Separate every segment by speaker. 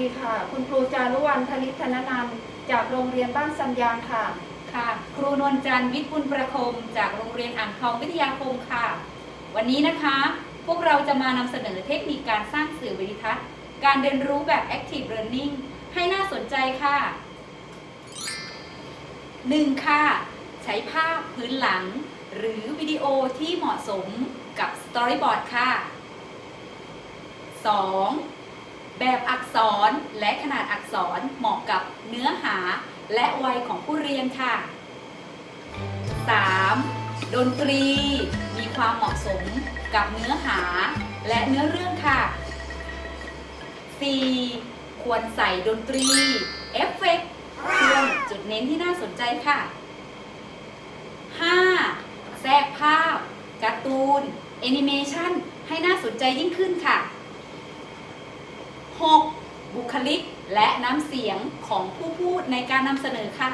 Speaker 1: ดีค่ะ คุณครูจารุวรรณธนิธนนันท์จากโรงเรียนบ้านซัมยางค่ะ
Speaker 2: ค่ะ ครูนวลจันทร์วิทย์บุญประคม จากโรงเรียนอ่างทองวิทยาคมค่ะ วันนี้นะคะ พวกเราจะมานำเสนอเทคนิคการสร้างสื่อวิดิทัศน์ การเรียนรู้แบบ Active Learning ให้น่าสนใจค่ะ 1. ค่ะ ใช้ภาพพื้นหลัง หรือวิดีโอที่เหมาะสมกับ Storyboard ค่ะ 2. แบบอักษรและขนาดอักษรเหมาะกับเนื้อหาและวัยของผู้เรียนค่ะ 3. ดนตรีมีความเหมาะสมกับเนื้อหาและเนื้อเรื่องค่ะ 4. ควรใส่ดนตรีเอฟเฟกต์เครื่องจุดเน้นที่น่าสนใจค่ะ 5. แทรกภาพ การ์ตูนแอนิเมชันให้น่าสนใจยิ่งขึ้นค่ะ ลิกและน้ำเสียงของผู้พูดในการนำเสนอค่ะ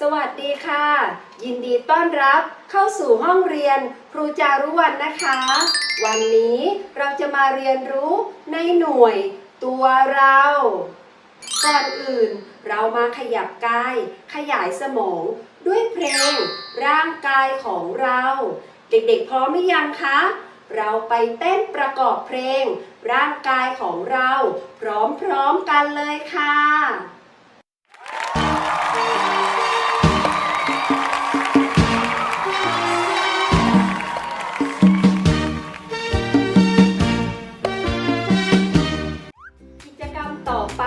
Speaker 3: สวัสดีค่ะ ยินดีต้อนรับเข้าสู่ห้องเรียนครูจารุวรรณนะคะ วันนี้เราจะมาเรียนรู้ในหน่วยตัวเราก่อนอื่นเรามาขยับกาย ขยายสมอง ด้วยเพลง ร่างกายของเรา เด็กๆพร้อมหรือยังคะ เราไปเต้นประกอบเพลง ร่างกายของเราพร้อมๆกันเลยค่ะกิจกรรมต่อไป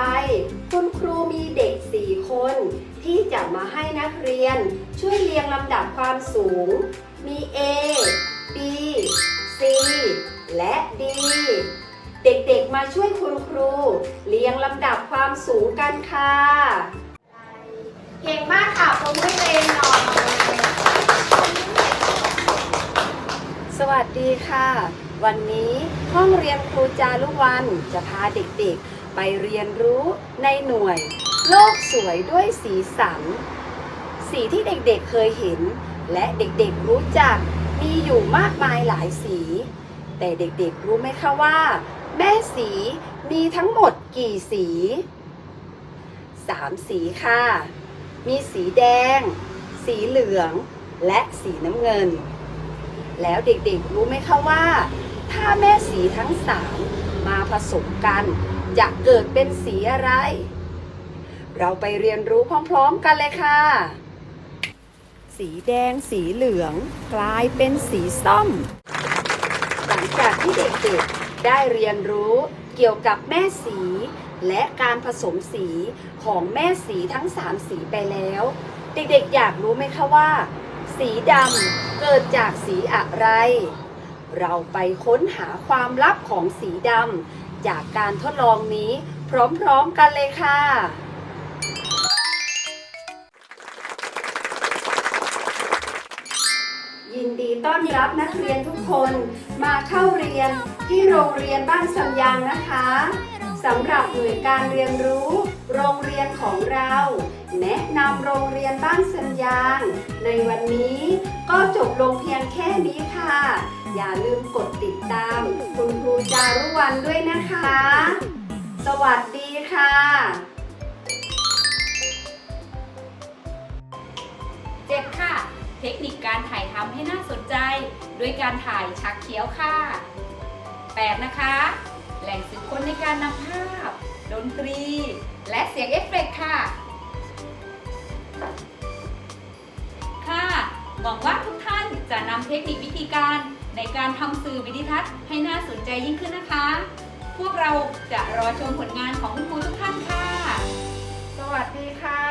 Speaker 3: คุณครูมีเด็ก 4 คน ที่จะมาให้นักเรียนช่วยเรียงลำดับความสูง มี A B C และ D เด็กๆมาช่วยคุณครู เรียงลำดับความสูงกันค่ะ เก่งมากค่ะผมไม่เองหน่อยสวัสดีค่ะ วันนี้ห้องเรียนครูจารุวรรณจะพาเด็กๆ ไปเรียนรู้ในหน่วย โลกสวยด้วยสีสัน สีที่เด็กๆเคยเห็น และเด็กๆรู้จัก มีอยู่มากมายหลายสี แต่เด็กๆรู้ไหมคะว่า แม่สีมีทั้งหมดกี่สีสามสีค่ะ มีสีแดง สีเหลือง และสีน้ำเงิน แล้วเด็กๆรู้ไหมคะว่า ถ้าแม่สีทั้งสามมาผสมกัน จะเกิดเป็นสีอะไร เราไปเรียนรู้พร้อมๆกันเลยค่ะ สีแดงสีเหลือง กลายเป็นสีส้ม หลังจากที่เด็กๆได้เรียนรู้เกี่ยวกับแม่สี และการผสมสีของแม่สีทั้งสามสีไปแล้ว เด็กๆอยากรู้ไหมคะว่า สีดำเกิดจากสีอะไร เราไปค้นหาความลับของสีดำจากการทดลองนี้พร้อมๆกันเลยค่ะ ต้อนรับนักเรียนทุกคนมาเข้าเรียนที่โรงเรียนบ้านสัญญางนะคะสำหรับหน่วยการเรียนรู้ โรงเรียนของเรา แนะนำโรงเรียนบ้านสัญญาง ในวันนี้ก็จบลงเพียงแค่นี้ค่ะ อย่าลืมกดติดตาม คุณครูจารุวรรณด้วยนะคะ สวัสดีค่ะ
Speaker 2: ทคนิคการถ่ายทำให้น่าสนใจ ด้วยการถ่ายชักเขียวค่ะ 8 นะคะ แหล่งสืบค้นในการนำภาพ ดนตรี และเสียงเอฟเฟกค่ะ ค่ะ หวังว่าทุกท่านจะนำเทคนิควิธีการในการทำสื่อวิดิทัศน์ให้น่าสนใจยิ่งขึ้นนะคะ พวกเราจะรอชมผลงานของคุณครูทุกท่านค่ะ
Speaker 1: สวัสดีค่ะ